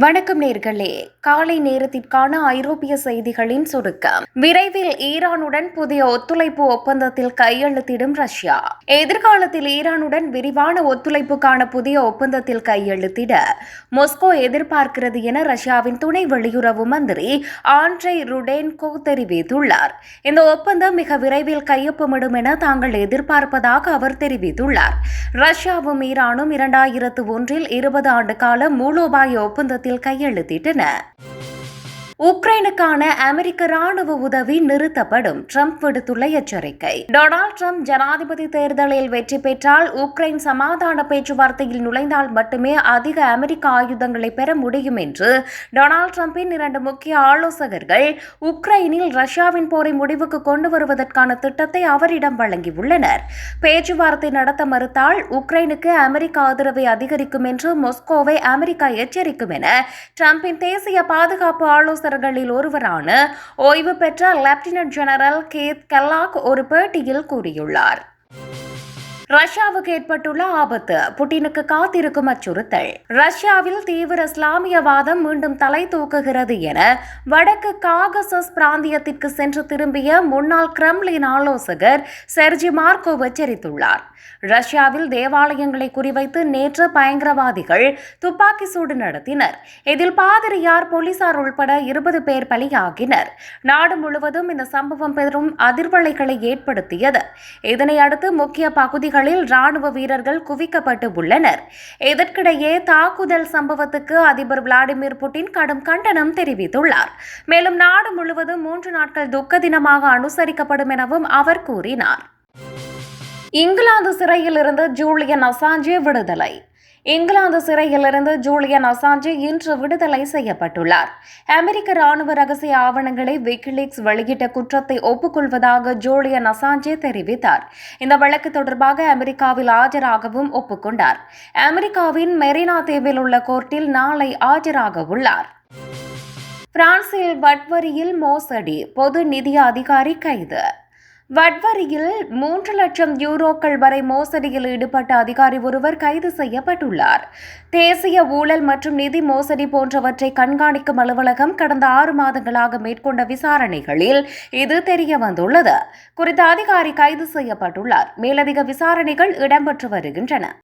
வணக்கம் நேர்களே. காலை நேரத்திற்கான ஐரோப்பிய செய்திகளின் சுருக்கம். விரைவில் ஈரானுடன் புதிய ஒத்துழைப்பு ஒப்பந்தத்தில் கையெழுத்திடும் ரஷ்யா. எதிர்காலத்தில் ஈரானுடன் விரிவான ஒத்துழைப்புக்கான புதிய ஒப்பந்தத்தில் கையெழுத்திட மொஸ்கோ எதிர்பார்க்கிறது என ரஷ்யாவின் துணை வெளியுறவு மந்திரி ஆண்ட்ரே ருடேன்கோ தெரிவித்துள்ளார். இந்த ஒப்பந்தம் மிக விரைவில் கையொப்பமிடும் என தாங்கள் எதிர்பார்ப்பதாக அவர் தெரிவித்துள்ளார். ரஷ்யாவும் ஈரானும் இரண்டாயிரத்து ஒன்றில் இருபது ஆண்டு கால மூலோபாய ஒப்பந்தத்தில் கையெழுத்திட்டன. உக்ரைனுக்கான அமெரிக்க ராணுவ உதவி நிறுத்தப்படும். ட்ரம்ப் விடுத்துள்ள எச்சரிக்கை. டொனால்ட் ட்ரம்ப் ஜனாதிபதி தேர்தலில் வெற்றி பெற்றால் உக்ரைன் சமாதான பேச்சுவார்த்தையில் நுழைந்தால் மட்டுமே அதிக அமெரிக்க ஆயுதங்களை பெற முடியும் என்று டொனால்ட் ட்ரம்பின் இரண்டு முக்கிய ஆலோசகர்கள் உக்ரைனில் ரஷ்யாவின் போரை முடிவுக்கு கொண்டு வருவதற்கான திட்டத்தை அவரிடம் வழங்கியுள்ளனர். பேச்சுவார்த்தை நடத்த மறுத்தால் உக்ரைனுக்கு அமெரிக்க ஆதரவை அதிகரிக்கும் என்று மொஸ்கோவை அமெரிக்கா எச்சரிக்கும் என ட்ரம்பின் தேசிய பாதுகாப்பு ஆலோசகர்களில் ஒருவரான ஓய்வு பெற்ற லெப்டினன்ட் ஜெனரல் கேத் கெல்லாக் ஒரு பேட்டியில் கூறியுள்ளார். ரஷ்யாவுக்கு ஏற்பட்டுள்ள ஆபத்து. புட்டினுக்கு காத்திருக்கும் அச்சுறுத்தல். ரஷ்யாவில் தீவிர இஸ்லாமியவாதம் மீண்டும் தலை தூக்குகிறது என வடக்கு காகசஸ் பிராந்தியத்திற்கு சென்று திரும்பிய முன்னாள் கிரெம்லின் ஆலோசகர் செர்ஜி மார்கோ எச்சரித்துள்ளார். ரஷ்யாவில் தேவாலயங்களை குறிவைத்து நேற்று பயங்கரவாதிகள் துப்பாக்கி சூடு நடத்தினர். இதில் பாதிரியார் போலீசார் உள்பட இருபது பேர் பலியாகினர். நாடு முழுவதும் இந்த சம்பவம் பெரும் அதிர்வலைகளை ஏற்படுத்தியது. இதனை அடுத்து முக்கிய பகுதிகளில் ராணுவ வீரர்கள் குவிக்கப்பட்டு உள்ளனர். இதற்கிடையே தாக்குதல் சம்பவத்துக்கு அதிபர் விளாடிமிர் புட்டின் கடும் கண்டனம் தெரிவித்துள்ளார். மேலும் நாடு முழுவதும் மூன்று நாட்கள் துக்க தினமாக அனுசரிக்கப்படும் எனவும் அவர் கூறினார். இங்கிலாந்து சிறையிலிருந்து ஜூலியன் அசாஞ்சே விடுதலை. இங்கிலாந்து சிறையிலிருந்து ஜூலியன் அசாஞ்சே இன்று விடுதலை செய்யப்பட்டுள்ளார். அமெரிக்க ராணுவ ரகசிய ஆவணங்களை விக்கிலீக்ஸ் வெளியிட்ட குற்றத்தை ஒப்புக்கொள்வதாக ஜூலியன் அசாஞ்சே தெரிவித்தார். இந்த வழக்கு தொடர்பாக அமெரிக்காவில் ஆஜராகவும் ஒப்புக்கொண்டார். அமெரிக்காவின் மெரினா தீவில் உள்ள கோர்ட்டில் நாளை ஆஜராக உள்ளார். பிரான்சில் வட்வரியில் மோசடி பொது நிதி அதிகாரி கைது. வட்வரியில் மூன்று லட்சம் யூரோக்கள் வரை மோசடியில் ஈடுபட்ட அதிகாரி ஒருவர் கைது செய்யப்பட்டுள்ளார். தேசிய ஊழல் மற்றும் நிதி மோசடி போன்றவற்றை கண்காணிக்கும் அலுவலகம் கடந்த ஆறு மாதங்களாக மேற்கொண்ட விசாரணைகளில் இது தெரிய வந்துள்ளது குறித்த அதிகாரி கைது செய்யப்பட்டுள்ளார். மேலதிக விசாரணைகள் இடம்பெற்று வருகின்றன.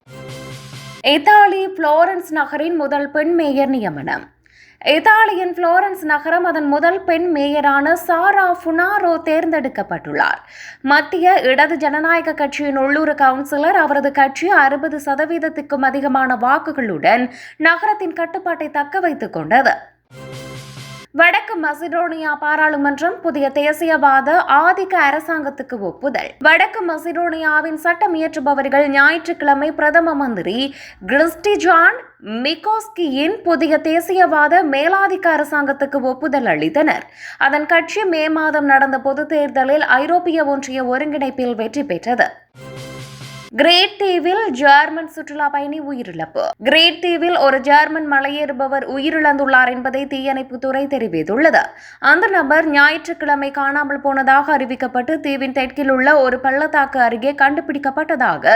இத்தாலி புளோரன்ஸ் நகரின் முதல் பெண் மேயர் நியமனம். இத்தாலியின் புளோரன்ஸ் நகரம் அதன் முதல் பெண் மேயரான சாரா ஃபுனாரோ தேர்ந்தெடுக்கப்பட்டுள்ளார். மத்திய இடது ஜனநாயக கட்சியின் உள்ளூர் கவுன்சிலர் அவரது கட்சி அறுபது சதவீதத்துக்கும் அதிகமான வாக்குகளுடன் நகரத்தின் கட்டுப்பாட்டை தக்க வைத்துக் கொண்டது. வடக்கு மசிடோனியா பாராளுமன்றம் புதிய தேசியவாத ஆதிக்க அரசாங்கத்துக்கு ஒப்புதல். வடக்கு மசிடோனியாவின் சட்டம் இயற்றுபவர்கள் ஞாயிற்றுக்கிழமை பிரதம மந்திரி கிறிஸ்டிஜான் மிகோஸ்கியின் புதிய தேசியவாத மேலாதிக்க அரசாங்கத்துக்கு ஒப்புதல் அளித்தனர். அதன் கட்சி மே மாதம் நடந்த பொதுத் தேர்தலில் ஐரோப்பிய ஒன்றிய ஒருங்கிணைப்பில் வெற்றி பெற்றது. கிரேட் தீவில் ஜெர்மன் சுற்றுலா பயணி உயிரிழப்பு. கிரேட் தீவில் ஒரு ஜெர்மன் மலையேறுபவர் உயிரிழந்துள்ளார் என்பதை தீயணைப்புத்துறை தெரிவித்துள்ளது. அந்த நபர் ஞாயிற்றுக்கிழமை காணாமல் போனதாக அறிவிக்கப்பட்டு தீவின் தெற்கில் உள்ள ஒரு பள்ளத்தாக்கு அருகே கண்டுபிடிக்கப்பட்டதாக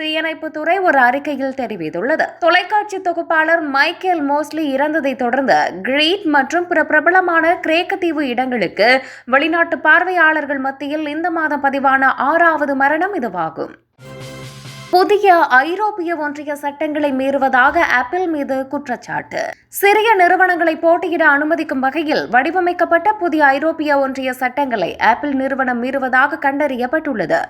தீயணைப்புத்துறை ஒரு அறிக்கையில் தெரிவித்துள்ளது. தொலைக்காட்சி தொகுப்பாளர் மைக்கேல் மோஸ்லி இறந்ததை தொடர்ந்து கிரீட் மற்றும் பிற பிரபலமான கிரேக்க தீவு இடங்களுக்கு வெளிநாட்டு பார்வையாளர்கள் மத்தியில் இந்த மாதம் பதிவான ஆறாவது மரணம் இதுவாகும். புதிய ஐரோப்பிய ஒன்றிய சட்டங்களை மீறுவதாக ஆப்பிள் மீது குற்றச்சாட்டு. சிறிய நிறுவனங்களை போட்டியிட அனுமதிக்கும் வகையில் வடிவமைக்கப்பட்ட புதிய ஐரோப்பிய ஒன்றிய சட்டங்களை ஆப்பிள் நிறுவனம் மீறுவதாக கண்டறியப்பட்டுள்ளது.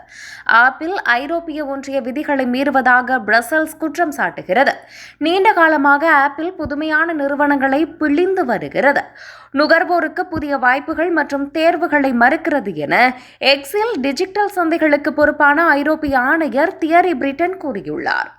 ஆப்பிள் ஐரோப்பிய ஒன்றிய விதிகளை மீறுவதாக பிரசல்ஸ் குற்றம் சாட்டுகிறது. நீண்ட காலமாக ஆப்பிள் புதுமையான நிறுவனங்களை பிழிந்து வருகிறது. நுகர்வோருக்கு புதிய வாய்ப்புகள் மற்றும் தேர்வுகளை மறுக்கிறது என எக்ஸில் டிஜிட்டல் சந்தைகளுக்கு பொறுப்பான ஐரோப்பிய ஆணையர் தியரி பிரிட்டன் கூறியுள்ளார்.